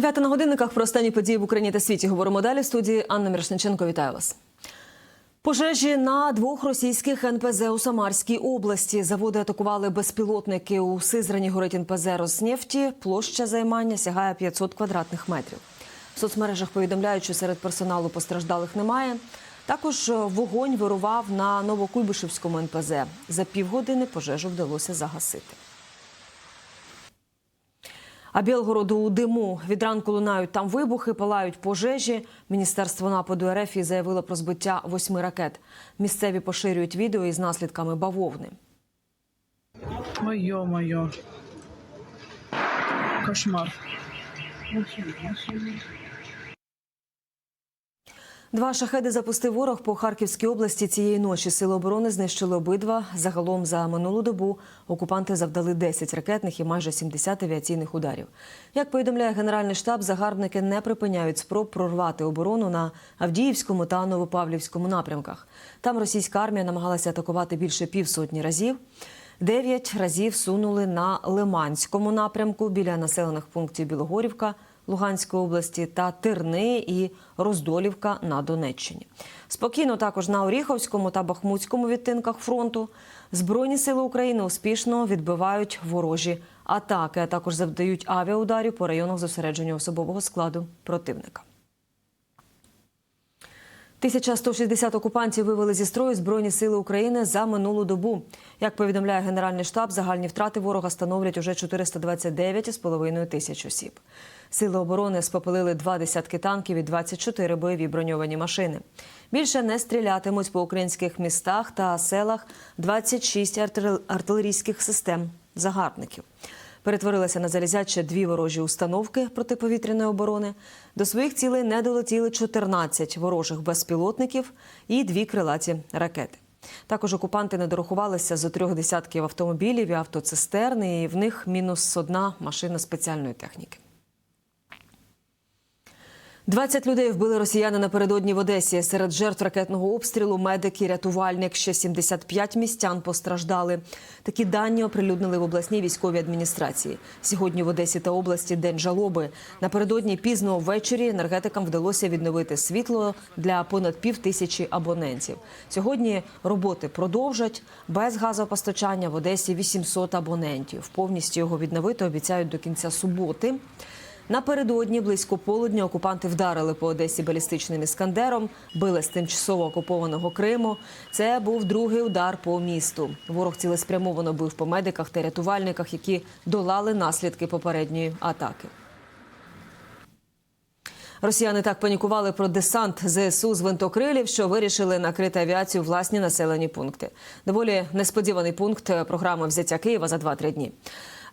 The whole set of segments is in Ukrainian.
Дев'ята на годинниках про останні події в Україні та світі говоримо далі. В студії Анна Мірошниченко. Вітаю вас. Пожежі на двох російських НПЗ у Самарській області. Заводи атакували безпілотники у Сизрані горить НПЗ «Роснефті». Площа займання сягає 500 квадратних метрів. В соцмережах повідомляють, що серед персоналу постраждалих немає. Також вогонь вирував на Новокуйбишевському НПЗ. За півгодини пожежу вдалося загасити. А Білгороду у диму від ранку лунають там вибухи, палають пожежі. Міністерство нападу РФ заявило про збиття восьми ракет. Місцеві поширюють відео із наслідками бавовни. Моє, ё-моё. Кошмар. Два шахеди запустив ворог по Харківській області цієї ночі. Сили оборони знищили обидва. Загалом за минулу добу окупанти завдали 10 ракетних і майже 70 авіаційних ударів. Як повідомляє Генеральний штаб, загарбники не припиняють спроб прорвати оборону на Авдіївському та Новопавлівському напрямках. Там російська армія намагалася атакувати більше півсотні разів. Дев'ять разів сунули на Лиманському напрямку біля населених пунктів Білогорівка. Луганської області та Терни і Роздолівка на Донеччині. Спокійно також на Оріховському та Бахмутському відтинках фронту. Збройні сили України успішно відбивають ворожі атаки, а також завдають авіаударів по районах зосередження особового складу противника. 1160 окупантів вивели зі строю Збройні сили України за минулу добу. Як повідомляє Генеральний штаб, загальні втрати ворога становлять уже 429,5 тисяч осіб. Сили оборони спопилили два десятки танків і 24 бойові броньовані машини. Більше не стрілятимуть по українських містах та селах 26 артил- артилерійських систем загарбників. Перетворилися на залізяче дві ворожі установки протиповітряної оборони. До своїх цілей не долетіли 14 ворожих безпілотників і дві крилаті ракети. Також окупанти не дорахувалися зо трьох десятків автомобілів і автоцистерни, і в них мінус одна машина спеціальної техніки. 20 людей вбили росіяни напередодні в Одесі. Серед жертв ракетного обстрілу медик і рятувальник. Ще 75 містян постраждали. Такі дані оприлюднили в обласній військовій адміністрації. Сьогодні в Одесі та області день жалоби. Напередодні пізно ввечері енергетикам вдалося відновити світло для понад пів тисячі абонентів. Сьогодні роботи продовжать. Без газопостачання в Одесі 800 абонентів. Повністю його відновити обіцяють до кінця суботи. Напередодні близько полудня окупанти вдарили по Одесі балістичним іскандером, били з тимчасово окупованого Криму. Це був другий удар по місту. Ворог цілеспрямовано бив по медиках та рятувальниках, які долали наслідки попередньої атаки. Росіяни так панікували про десант ЗСУ з винтокрилів, що вирішили накрити авіацію власні населені пункти. Доволі несподіваний пункт програми взяття Києва за 2-3 дні.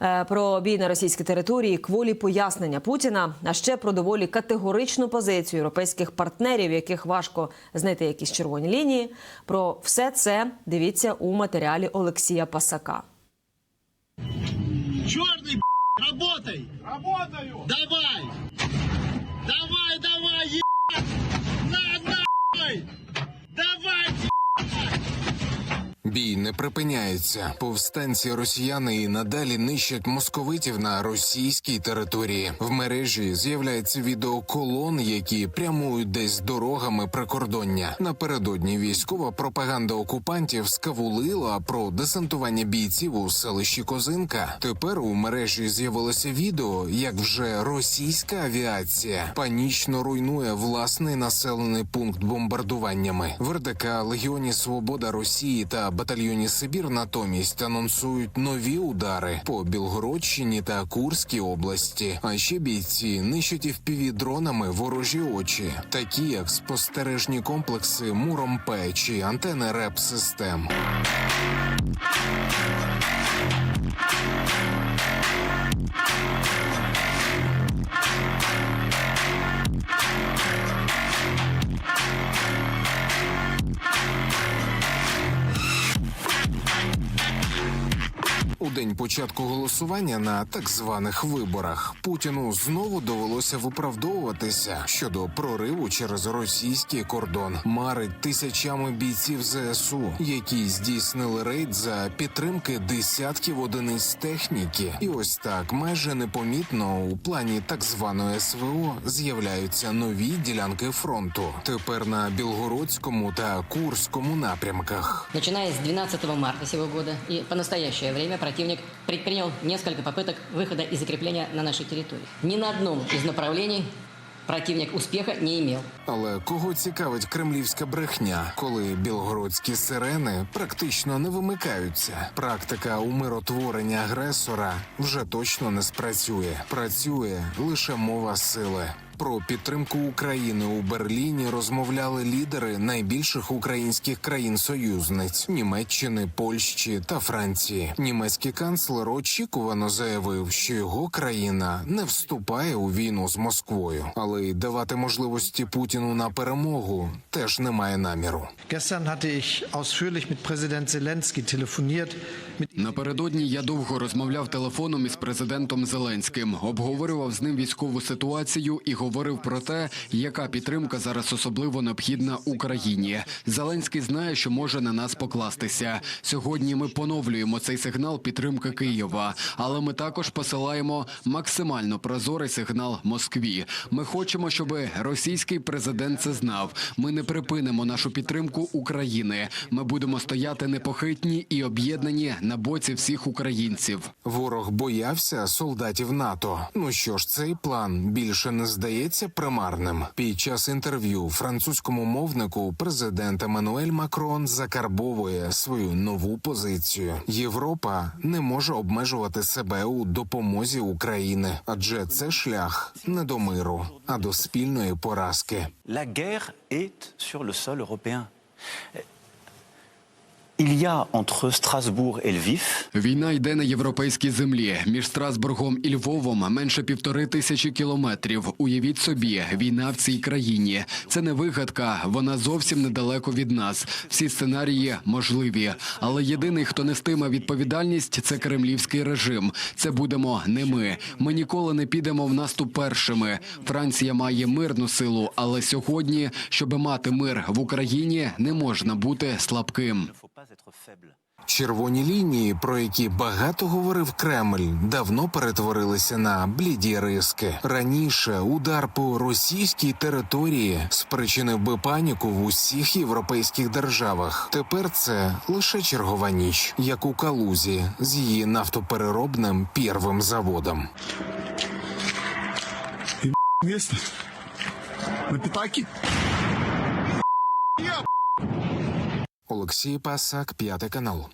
Е, Про бій на російській території, кволі пояснення Путіна, а ще про доволі категоричну позицію європейських партнерів, яких важко знайти якісь червоні лінії. Про все це дивіться у матеріалі Олексія Пасака. Черный, б***ь, работай! Работаю! Давай! Давай, давай, ебать! На, нахуй! Бій не припиняється. Повстанці росіяни і надалі нищать московитів на російській території. В мережі з'являється відео колон, які прямують десь дорогами прикордоння. Напередодні військова пропаганда окупантів скавулила про десантування бійців у селищі Козинка. Тепер у мережі з'явилося відео, як вже російська авіація панічно руйнує власний населений пункт бомбардуваннями. В Легіоні Свобода Росії та батальйоні Сибір натомість анонсують нові удари по Білгородщині та Курській області. А ще бійці нищать і впіві дронами ворожі очі, такі як спостережні комплекси Муром Печі, антени РЕП У день початку голосування на так званих виборах Путіну знову довелося виправдовуватися щодо прориву через російський кордон. Марить тисячами бійців ЗСУ, які здійснили рейд за підтримки десятків одиниць техніки. І ось так майже непомітно у плані так званої СВО з'являються нові ділянки фронту. Тепер на Білгородському та Курському напрямках. Начиная с 12 марта сего года и по настоящее время противник предпринял несколько попыток выхода и закрепления на нашей территории. Ни на одном из направлений противник успеха не имел. Але кого цікавить кремлівська брехня, коли білгородські сирени практично не вимикаються? Практика умиротворення агресора вже точно не спрацює. Працює лише мова сили. Про підтримку України у Берліні розмовляли лідери найбільших українських країн-союзниць Німеччини, Польщі та Франції. Німецький канцлер очікувано заявив, що його країна не вступає у війну з Москвою, але й давати можливості Путіну на перемогу теж немає наміру. Gestern hatte ich ausführlich mit Präsident Zelensky telefoniert. Напередодні я довго розмовляв телефоном із президентом Зеленським, обговорював з ним військову ситуацію і говорив про те, яка підтримка зараз особливо необхідна Україні. Зеленський знає, що може на нас покластися. Сьогодні ми поновлюємо цей сигнал підтримки Києва, але ми також посилаємо максимально прозорий сигнал Москві. Ми хочемо, щоб російський президент це знав. Ми не припинимо нашу підтримку України. Ми будемо стояти непохитні і об'єднані на боці всіх українців. Ворог боявся солдатів НАТО. Ну що ж, цей план більше не здається примарним. Під час інтерв'ю французькому мовнику президент Еммануель Макрон закарбовує свою нову позицію. Європа не може обмежувати себе у допомозі України, адже це шлях не до миру, а до спільної поразки. La guerre est sur le sol européen. A entre Strasbourg et Lviv Війна йде на європейській землі між Страсбургом і Львовом менше півтори тисячі кілометрів. Уявіть собі, війна в цій країні. Це не вигадка, вона зовсім недалеко від нас. Всі сценарії можливі. Але єдиний, хто нестиме відповідальність, це кремлівський режим. Це будемо не ми. Ми ніколи не підемо в наступ першими. Франція має мирну силу, але сьогодні, щоб мати мир в Україні, не можна бути слабким. Червоні лінії, про які багато говорив Кремль, давно перетворилися на бліді риски. Раніше удар по російській території спричинив би паніку в усіх європейських державах. Тепер це лише чергова ніч, як у Калузі з її нафтопереробним первим заводом. Место. На пятаке. Олексій Пасак, п'ятий канал.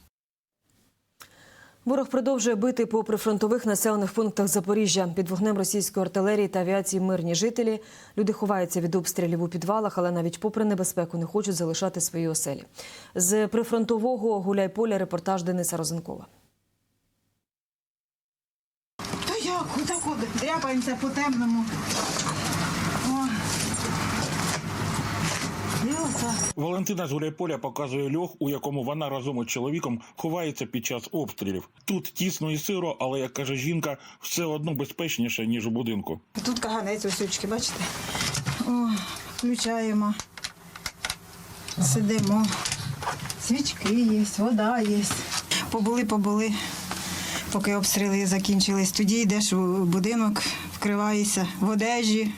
Ворог продовжує бити по прифронтових населених пунктах Запоріжжя. Під вогнем російської артилерії та авіації мирні жителі. Люди ховаються від обстрілів у підвалах, але навіть попри небезпеку не хочуть залишати свої оселі. З прифронтового гуляйполя репортаж Дениса Розенкова. Та як, отак от дряпаємося по темному. О. І отак. Валентина з Гуляйполя показує льох, у якому вона разом із чоловіком ховається під час обстрілів. Тут тісно і сиро, але як каже жінка, все одно безпечніше ніж у будинку. Тут каганець осючки, бачите? О, включаємо. Сидимо. Свічки є, вода є. Побули, побули, поки обстріли закінчились. Тоді йдеш у будинок, вкриваєшся в одежі,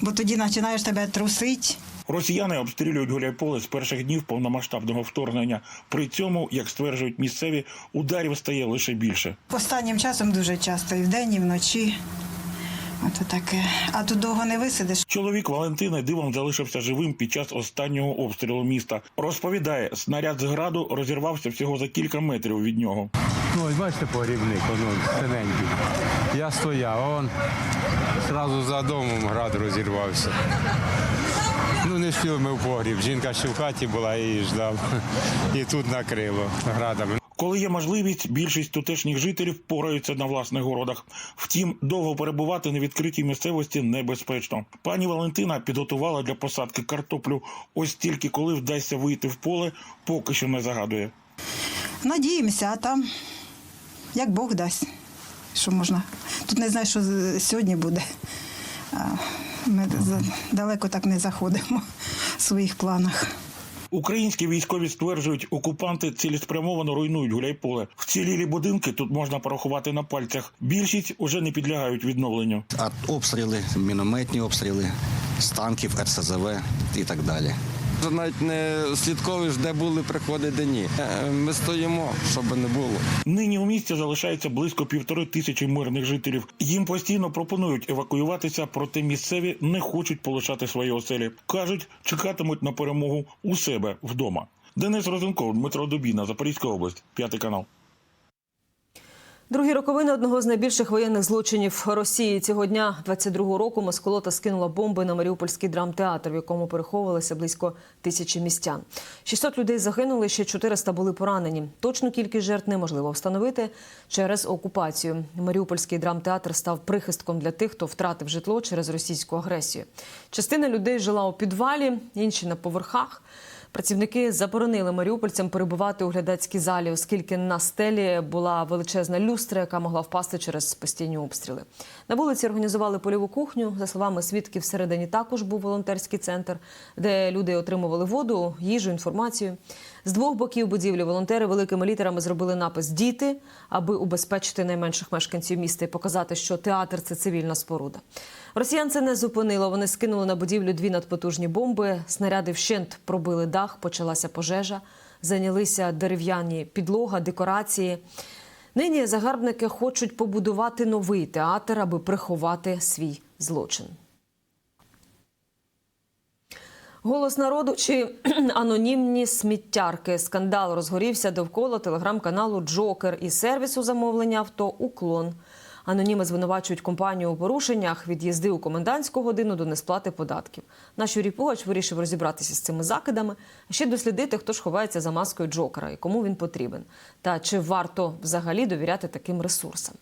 бо тоді починаєш тебе трусить. Росіяни обстрілюють Гуляйполе з перших днів повномасштабного вторгнення. При цьому, як стверджують місцеві, ударів стає лише більше. Останнім часом дуже часто, і вдень, і вночі. Ото таке. А тут довго не висидиш. Чоловік Валентини дивом залишився живим під час останнього обстрілу міста. Розповідає, снаряд з граду розірвався всього за кілька метрів від нього. Ну, ось бачите погрібник, воно синенький. Я стояв, а он одразу за домом град розірвався. Ну, не встигли ми в погріб. Жінка ще в хаті була, її ждав. І тут накрило градами. Коли є можливість, більшість тутешніх жителів пораються на власних городах. Втім, довго перебувати на відкритій місцевості небезпечно. Пані Валентина підготувала для посадки картоплю. Ось тільки коли вдасться вийти в поле, поки що не загадує. Надіємося, а там як Бог дасть, що можна. Тут не знаю, що сьогодні буде. А Ми за- далеко так не заходимо в своїх планах. Українські військові стверджують, окупанти цілеспрямовано руйнують гуляйполе. Вцілілі будинки тут можна порахувати на пальцях. Більшість уже не підлягають відновленню. Обстріли, мінометні обстріли, з танків, РСЗВ і так далі. Навіть не слідковуєш, де були приходи, де ні. Е, Ми стоїмо, щоб не було. Нині у місті залишається близько півтори тисячі мирних жителів. Їм постійно пропонують евакуюватися, проте місцеві не хочуть полишати свої оселі. кажуть, чекатимуть на перемогу у себе вдома. Денис Розенков, Дмитро Дубіна, Запорізька область, п'ятий канал. Другі роковини одного з найбільших воєнних злочинів Росії цього дня, 22-го року, Москолота скинула бомби на Маріупольський драмтеатр, в якому переховувалися близько тисячі містян. 600 людей загинули, ще 400 були поранені. Точну кількість жертв неможливо встановити через окупацію. Маріупольський драмтеатр став прихистком для тих, хто втратив житло через російську агресію. Частина людей жила у підвалі, інші на поверхах. Працівники заборонили маріупольцям перебувати у глядацькій залі, оскільки на стелі була величезна люстра, яка могла впасти через постійні обстріли. На вулиці організували польову кухню. За словами свідків, всередині також був волонтерський центр, де люди отримували воду, їжу, інформацію. З двох боків будівлі волонтери великими літерами зробили напис Діти, аби убезпечити найменших мешканців міста і показати, що театр це цивільна споруда. Росіян це не зупинило. Вони скинули на будівлю дві надпотужні бомби. Снаряди вщент пробили дах, почалася пожежа, зайнялися дерев'яні підлога, декорації. Нині загарбники хочуть побудувати новий театр, аби приховати свій злочин. Голос народу чи анонімні сміттярки. Скандал розгорівся довкола телеграм-каналу Джокер і сервісу замовлення авто Уклон. Аноніми звинувачують компанію у порушеннях від їзди у комендантську годину до несплати податків. Наш Юрій Пугач вирішив розібратися з цими закидами, ще дослідити, хто ж ховається за маскою Джокера і кому він потрібен, та чи варто взагалі довіряти таким ресурсам.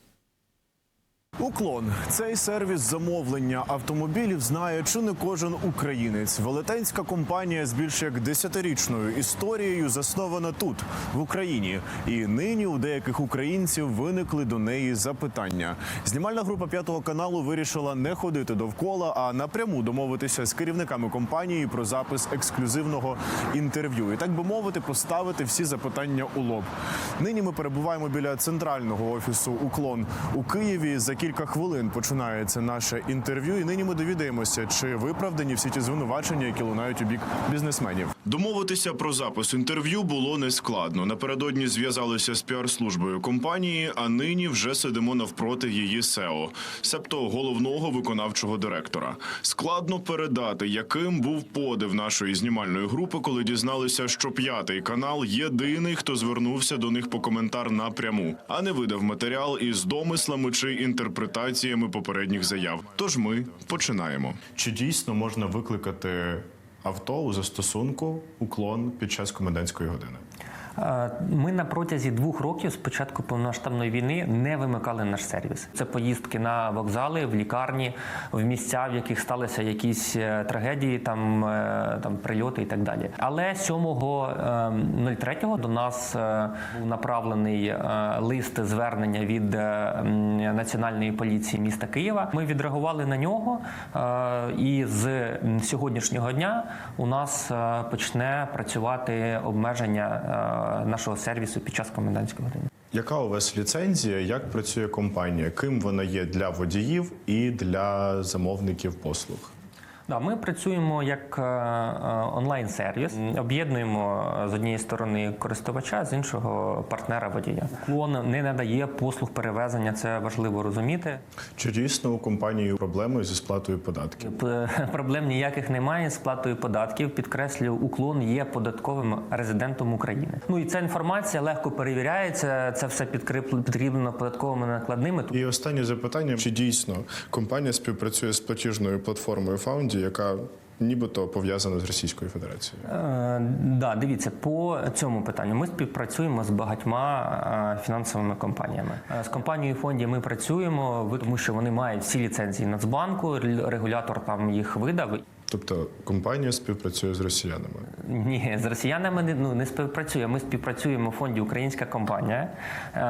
Уклон цей сервіс замовлення автомобілів знає чи не кожен українець. Велетенська компанія з більш як десятирічною історією заснована тут, в Україні. І нині у деяких українців виникли до неї запитання. Знімальна група п'ятого каналу вирішила не ходити довкола, а напряму домовитися з керівниками компанії про запис ексклюзивного інтерв'ю. І так би мовити, поставити всі запитання у лоб. Нині ми перебуваємо біля центрального офісу Уклон у Києві. За кілька хвилин починається наше інтерв'ю, і нині ми довідаємося, чи виправдані всі ті звинувачення, які лунають у бік бізнесменів. Домовитися про запис інтерв'ю було нескладно. Напередодні зв'язалися з піар-службою компанії, а нині вже сидимо навпроти її СЕО, себто головного виконавчого директора. Складно передати, яким був подив нашої знімальної групи, коли дізналися, що п'ятий канал єдиний, хто звернувся до них по коментар напряму, а не видав матеріал із домислами чи інтерпретаціями попередніх заяв. Тож ми починаємо. Чи дійсно можна викликати авто у застосунку уклон під час комендантської години? Е, Ми на протязі двох років з початку повномасштабної війни не вимикали наш сервіс. Це поїздки на вокзали, в лікарні, в місця, в яких сталися якісь е, трагедії, там, е, там прильоти і так далі. Але 7.03 до нас був направлений лист звернення від Національної поліції міста Києва. Ми відреагували на нього, і з сьогоднішнього дня у нас почне працювати обмеження нашого сервісу під час комендантської години. Яка у вас ліцензія? Як працює компанія? Ким вона є для водіїв і для замовників послуг? Да, ми працюємо як е, е, онлайн-сервіс, об'єднуємо е, з однієї сторони користувача, з іншого партнера водія. Клон не надає послуг перевезення, це важливо розуміти. Чи дійсно у компанії проблеми зі сплатою податків? Проблем ніяких немає з сплатою податків. Підкреслюю, уклон є податковим резидентом України. Ну і ця інформація легко перевіряється. Це все підкріплено підкріплено податковими накладними. І останнє запитання: чи дійсно компанія співпрацює з платіжною платформою Фаунді, яка нібито пов'язана з Російською Федерацією? Е, да, дивіться, по цьому питанню ми співпрацюємо з багатьма е, фінансовими компаніями. Е, З компанією фонді ми працюємо, тому що вони мають всі ліцензії Нацбанку, регулятор там їх видав. Тобто компанія співпрацює з росіянами. Ні, з росіянами не, ну, не співпрацюємо. Ми співпрацюємо в фонді Українська компанія, е,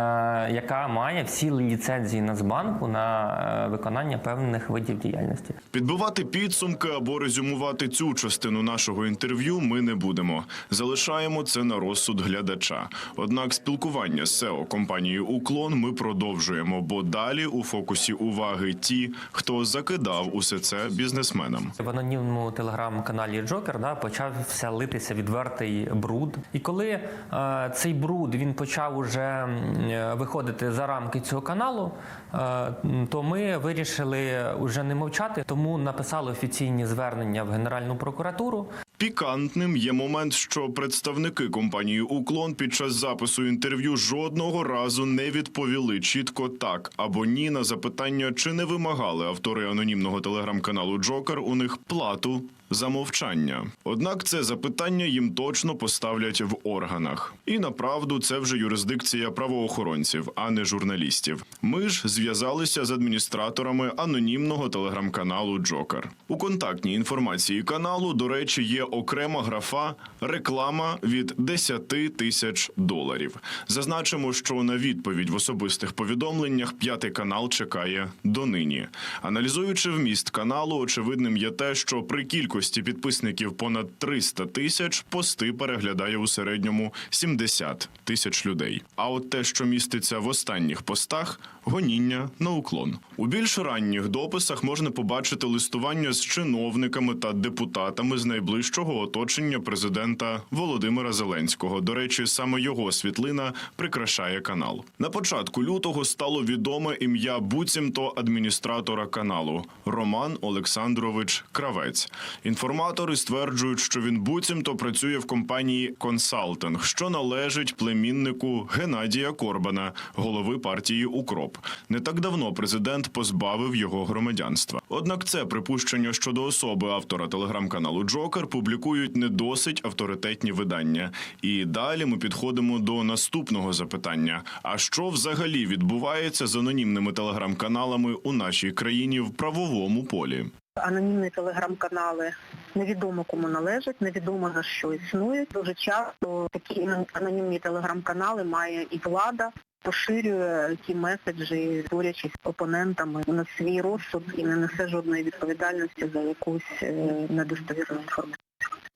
яка має всі ліцензії Нацбанку на е, виконання певних видів діяльності. Підбивати підсумки або резюмувати цю частину нашого інтерв'ю ми не будемо. Залишаємо це на розсуд глядача. Однак спілкування з SEO компанією Уклон ми продовжуємо, бо далі у фокусі уваги ті, хто закидав усе це бізнесменам. В анонімному телеграм-каналі Джокер да, почався литися відвертий бруд. І коли е, цей бруд він почав уже е, виходити за рамки цього каналу, е, то ми вирішили уже не мовчати, тому написали офіційні звернення в Генеральну прокуратуру. Пікантним є момент, що представники компанії Уклон під час запису інтерв'ю жодного разу не відповіли чітко так або ні на запитання, чи не вимагали автори анонімного телеграм-каналу Джокер у них плату tantôt. За мовчання. Однак це запитання їм точно поставлять в органах. І направду це вже юрисдикція правоохоронців, а не журналістів. Ми ж зв'язалися з адміністраторами анонімного телеграм-каналу Джокер. У контактній інформації каналу, до речі, є окрема графа реклама від 10 тисяч доларів. Зазначимо, що на відповідь в особистих повідомленнях п'ятий канал чекає донині. Аналізуючи вміст каналу, очевидним є те, що при кількості підписників понад 300 тисяч пости переглядає у середньому 70 тисяч людей. А от те, що міститься в останніх постах, гоніння на уклон. У більш ранніх дописах можна побачити листування з чиновниками та депутатами з найближчого оточення президента Володимира Зеленського. До речі, саме його світлина прикрашає канал. На початку лютого стало відоме ім'я буцімто адміністратора каналу Роман Олександрович Кравець. Інформатори стверджують, що він буцімто працює в компанії Консалтинг, що належить племіннику Геннадія Корбана, голови партії Укроп. Не так давно президент позбавив його громадянства. Однак це припущення щодо особи автора телеграм-каналу Джокер публікують не досить авторитетні видання. І далі ми підходимо до наступного запитання: а що взагалі відбувається з анонімними телеграм-каналами у нашій країні в правовому полі? Анонімні телеграм-канали невідомо кому належать, невідомо за що існують. Дуже часто такі анонімні телеграм-канали має і влада. Поширює ті меседжі, творячись з опонентами на свій розсуд і не несе жодної відповідальності за якусь е, недостовірну інформацію.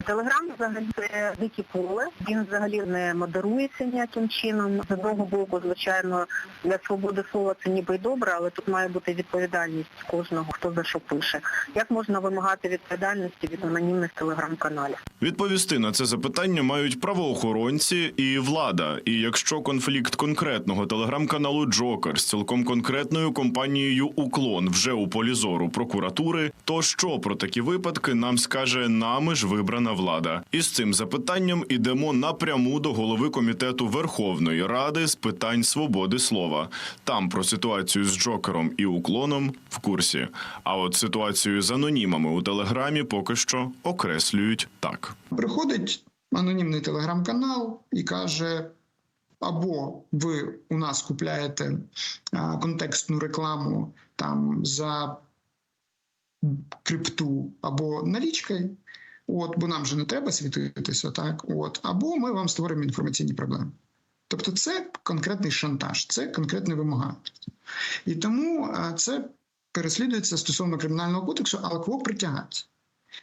Телеграм взагалі це дике поле, він взагалі не модерується ніяким чином. З одного боку, звичайно, для свободи слова це ніби й добре, але тут має бути відповідальність кожного, хто за що пише. Як можна вимагати відповідальності від анонімних телеграм-каналів? Відповісти на це запитання мають правоохоронці і влада. І якщо конфлікт конкретного телеграм-каналу Джокер з цілком конкретною компанією Уклон вже у полі зору прокуратури, то що про такі випадки нам скаже нами ж вибрана влада? І з цим запитанням ідемо напряму до голови комітету Верховної Ради з питань свободи слова. Там про ситуацію з Джокером і уклоном в курсі. А от ситуацію з анонімами у телеграмі поки що окреслюють так. Приходить анонімний телеграм-канал і каже: або ви у нас купляєте а, контекстну рекламу там за крипту або налічкою, от, бо нам же не треба світитися, так, от, або ми вам створимо інформаційні проблеми. Тобто це конкретний шантаж, це конкретна вимога. І тому це переслідується стосовно кримінального кодексу, але кого притягається.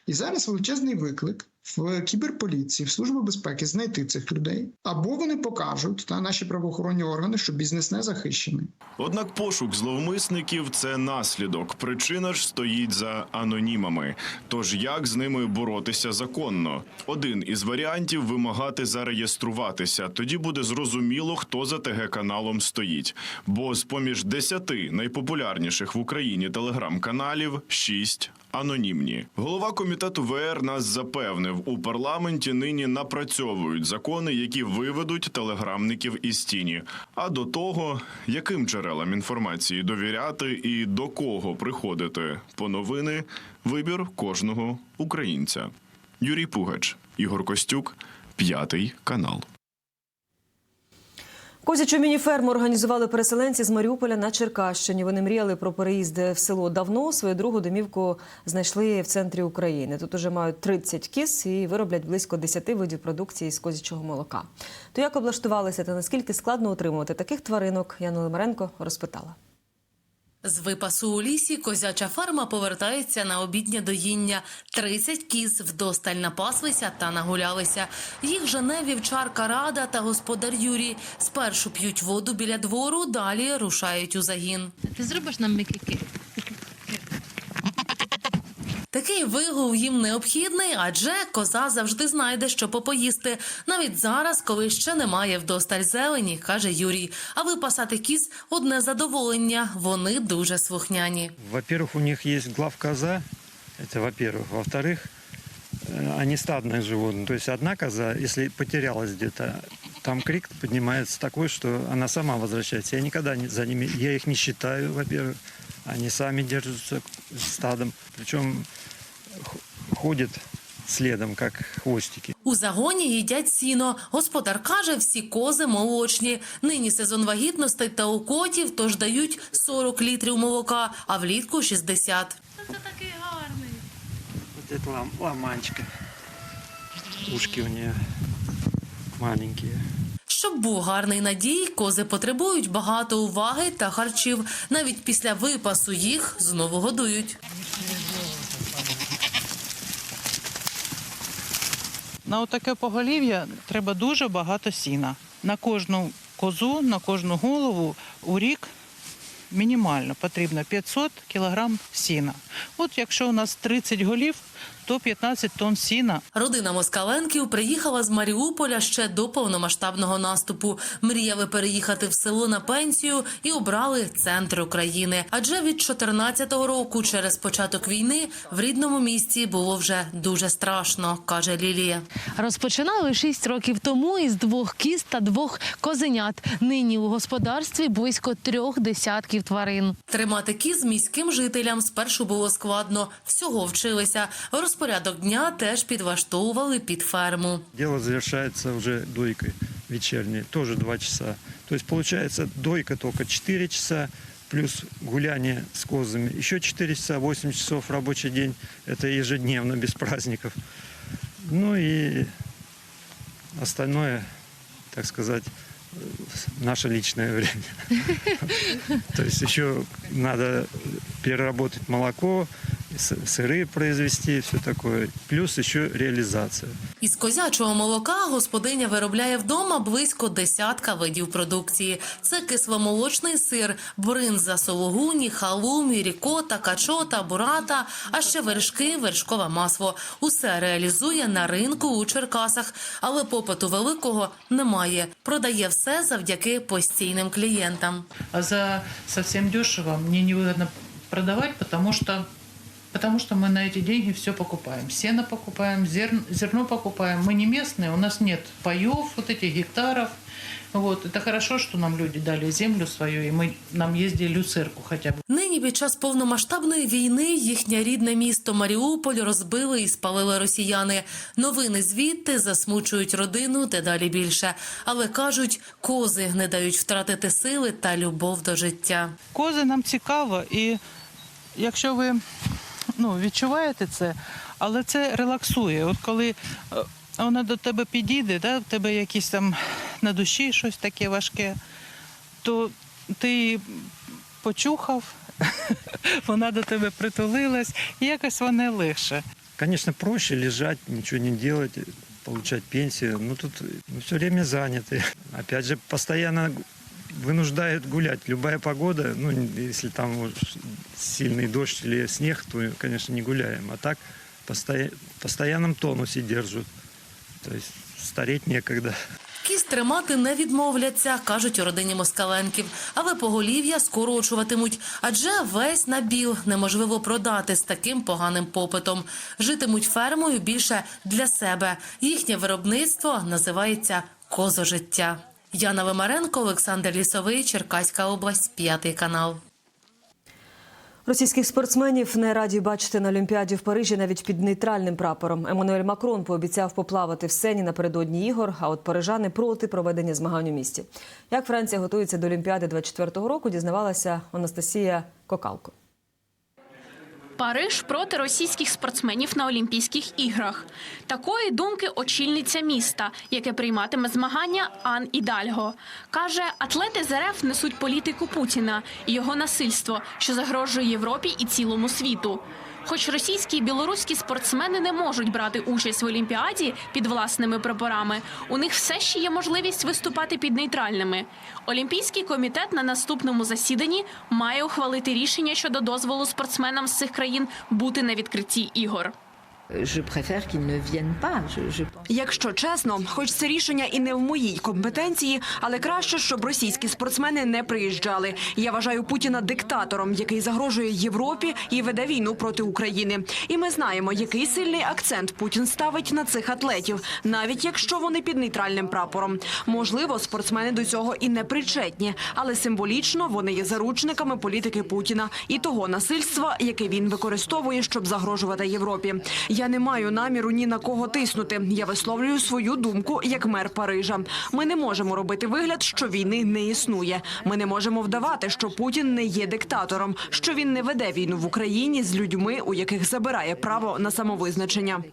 І зараз величезний виклик в кіберполіції, в службі безпеки знайти цих людей, або вони покажуть та наші правоохоронні органи, що бізнес не захищений. Однак пошук зловмисників це наслідок. Причина ж стоїть за анонімами. Тож як з ними боротися законно? Один із варіантів вимагати зареєструватися. Тоді буде зрозуміло, хто за ТГ каналом стоїть. Бо з поміж десяти найпопулярніших в Україні телеграм-каналів шість анонімні. Голова комітету ВР нас запевнив, у парламенті нині напрацьовують закони, які виведуть телеграмників із тіні. А до того, яким джерелам інформації довіряти і до кого приходити по новини, вибір кожного українця. Юрій Пугач, Ігор Костюк, п'ятий канал. Козячу мініферму організували переселенці з Маріуполя на Черкащині. Вони мріяли про переїзд в село давно. Свою другу домівку знайшли в центрі України. Тут уже мають 30 кіз і вироблять близько 10 видів продукції з козячого молока. То як облаштувалися та наскільки складно утримувати таких тваринок, Яна Лимаренко розпитала. З випасу у лісі козяча ферма повертається на обіднє доїння. 30 кіз вдосталь напаслися та нагулялися. Їх жене вівчарка Рада та господар Юрій. Спершу п'ють воду біля двору, далі рушають у загін. Ти зробиш нам мікіки? Такий вигул їм необхідний, адже коза завжди знайде, що попоїсти. Навіть зараз, коли ще немає вдосталь зелені, каже Юрій. А випасати кіз – одне задоволення. Вони дуже слухняні. Во-первых, у них есть главкоза, это во-первых. Во-вторых, э, они стадные животные. То есть одна коза, если потерялась где-то, там крик поднимается такой, что она сама возвращается. Я никогда не, за ними, я их не считаю, во-первых. Они сами держатся стадом. Причем ходят следом, как хвостики. У загоні їдять сіно. Господар каже, всі кози молочні. Нині сезон вагітностей та у котів, тож дають 40 літрів молока, а влітку 60. Це такий гарний. Вот это лам, ламанчика. Ушки у нее маленькие. Щоб був гарний надій, кози потребують багато уваги та харчів. Навіть після випасу їх знову годують. На отаке поголів'я треба дуже багато сіна. На кожну козу, на кожну голову у рік мінімально потрібно 500 кілограм сіна. От якщо у нас 30 голів, то 15 тонн сіна. Родина Москаленків приїхала з Маріуполя ще до повномасштабного наступу. Мріяли переїхати в село на пенсію і обрали центр України. Адже від 14-го року, через початок війни, в рідному місті було вже дуже страшно, каже Лілія. Розпочинали шість років тому із двох кіз та двох козенят. Нині у господарстві близько трьох десятків тварин. Тримати кіз міським жителям спершу було складно. Всього вчилися. Розпорядок дня теж підлаштовували під ферму. Дело завершается уже дойкой вечерней, тоже 2 часа. То есть получается дойка только 4 часа, плюс гуляние с козами. Еще 4 часа, 8 часов рабочий день. Это ежедневно, без праздников. Ну и остальное, так сказать, наше личное время. То есть еще надо переработать молоко, с- сыры произвести, все такое. Плюс еще реализация. Із козячого молока господиня виробляє вдома близько десятка видів продукції. Це кисломолочний сир, бринза, сологуні, халумі, рікота, качота, бурата, а ще вершки, вершкове масло. Усе реалізує на ринку у Черкасах, але попиту великого немає. Продає все завдяки постійним клієнтам. А за совсем дешево мне невыгодно продавать, потому что Потому что мы на эти деньги все покупаем. Сено покупаем, зерн- зерно покупаем. Мы не местные, у нас нет паев, вот этих гектаров. Вот. Это хорошо, что нам люди дали землю свою, и мы, нам ездили люцерку хотя бы. Нині під час повномасштабної війни їхнє рідне місто Маріуполь розбили і спалили росіяни. Новини звідти засмучують родину дедалі більше. Але кажуть, кози не дають втратити сили та любов до життя. Кози нам цікаво, і якщо ви ну, відчуваєте це, але це релаксує. От коли е, вона до тебе підійде, да, в тебе якісь там на душі щось таке важке, то ти почухав, вона до тебе притулилась, і якось вона легше. Конечно, проще лежать, ничего не делать, получать пенсию. Но тут ну, все время заняты. Опять же, постоянно вынуждают гулять. Любая погода, ну, если там уж сильный дождь или снег, то, конечно, не гуляем. А так постоя- в постоянном тонусе держат. То есть стареть некогда. Кіз тримати не відмовляться, кажуть у родині Москаленків, але поголів'я скорочуватимуть, адже весь набіл неможливо продати з таким поганим попитом. Житимуть фермою більше для себе. Їхнє виробництво називається козожиття. Яна Вимаренко, Олександр Лісовий, Черкаська область, п'ятий канал. Російських спортсменів не раді бачити на Олімпіаді в Парижі навіть під нейтральним прапором. Еммануель Макрон пообіцяв поплавати в сцені напередодні ігор. А от парижани проти проведення змагань у місті. Як Франція готується до Олімпіади 24-го року, дізнавалася Анастасія Кокалко. Париж проти російських спортсменів на Олімпійських іграх. Такої думки очільниця міста, яке прийматиме змагання Ан Ідальго. Каже, атлети з РФ несуть політику Путіна і його насильство, що загрожує Європі і цілому світу. Хоч російські і білоруські спортсмени не можуть брати участь в Олімпіаді під власними прапорами, у них все ще є можливість виступати під нейтральними. Олімпійський комітет на наступному засіданні має ухвалити рішення щодо дозволу спортсменам з цих країн бути на відкритті ігор. Якщо чесно, хоч це рішення і не в моїй компетенції, але краще, щоб російські спортсмени не приїжджали. Я вважаю Путіна диктатором, який загрожує Європі і веде війну проти України. І ми знаємо, який сильний акцент Путін ставить на цих атлетів, навіть якщо вони під нейтральним прапором. Можливо, спортсмени до цього і не причетні, але символічно вони є заручниками політики Путіна і того насильства, яке він використовує, щоб загрожувати Європі. Я не маю наміру ні на кого тиснути. Я висловлюю свою думку як мер Парижа. Ми не можемо робити вигляд, що війни не існує. Ми не можемо вдавати, що Путін не є диктатором, що він не веде війну в Україні з людьми, у яких забирає право на самовизначення.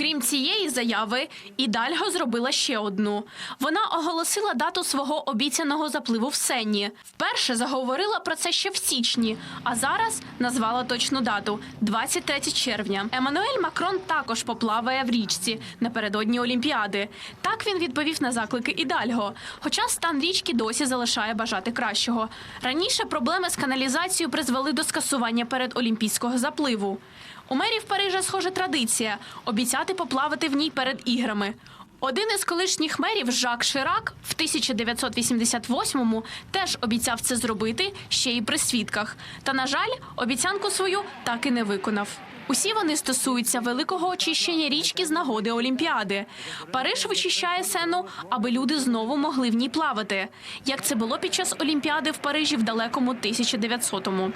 Крім цієї заяви, Ідальго зробила ще одну. Вона оголосила дату свого обіцяного запливу в Сенні. Вперше заговорила про це ще в січні, а зараз назвала точну дату 23 червня. Еммануель Макрон також поплаває в річці напередодні Олімпіади. Так він відповів на заклики Ідальго. Хоча стан річки досі залишає бажати кращого. Раніше проблеми з каналізацією призвели до скасування передолімпійського запливу. У мерів Парижа схожа традиція обіцяти поплавати в ній перед іграми. Один із колишніх мерів Жак Ширак в 1988-му теж обіцяв це зробити ще й при свідках. Та, на жаль, обіцянку свою так і не виконав. Усі вони стосуються великого очищення річки з нагоди Олімпіади. Париж вичищає сену, аби люди знову могли в ній плавати, як це було під час Олімпіади в Парижі в далекому 1900-му.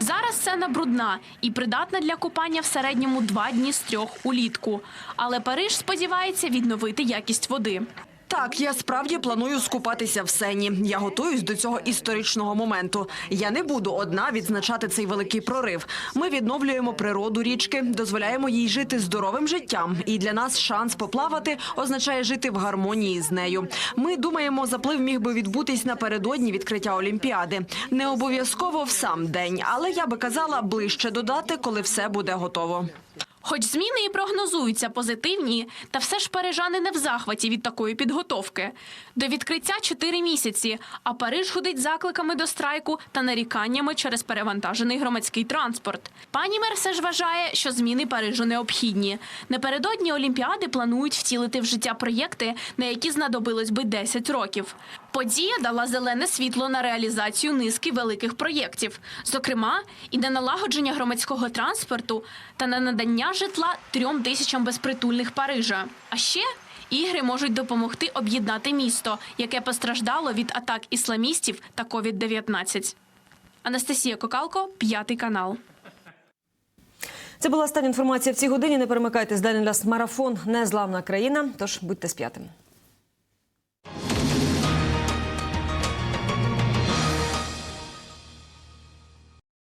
Зараз сцена брудна і придатна для купання в середньому два дні з трьох улітку. Але Париж сподівається відновити якість води. Так, я справді планую скупатися в сені. Я готуюсь до цього історичного моменту. Я не буду одна відзначати цей великий прорив. Ми відновлюємо природу річки, дозволяємо їй жити здоровим життям. І для нас шанс поплавати означає жити в гармонії з нею. Ми думаємо, заплив міг би відбутись напередодні відкриття Олімпіади. Не обов'язково в сам день, але я би казала ближче додати, коли все буде готово. Хоч зміни і прогнозуються позитивні, та все ж парижани не в захваті від такої підготовки. До відкриття чотири місяці, а Париж гудить закликами до страйку та наріканнями через перевантажений громадський транспорт. Пані мер все ж вважає, що зміни Парижу необхідні. Напередодні Олімпіади планують втілити в життя проєкти, на які знадобилось би 10 років. Подія дала зелене світло на реалізацію низки великих проєктів, зокрема, і на налагодження громадського транспорту та на надання житла трьом тисячам безпритульних Парижа. А ще ігри можуть допомогти об'єднати місто, яке постраждало від атак ісламістів та COVID-19. Анастасія Кокалко, п'ятий канал. Це була остання інформація в цій годині. Не перемикайтесь далі на марафон. Незламна країна. Тож будьте з п'ятим.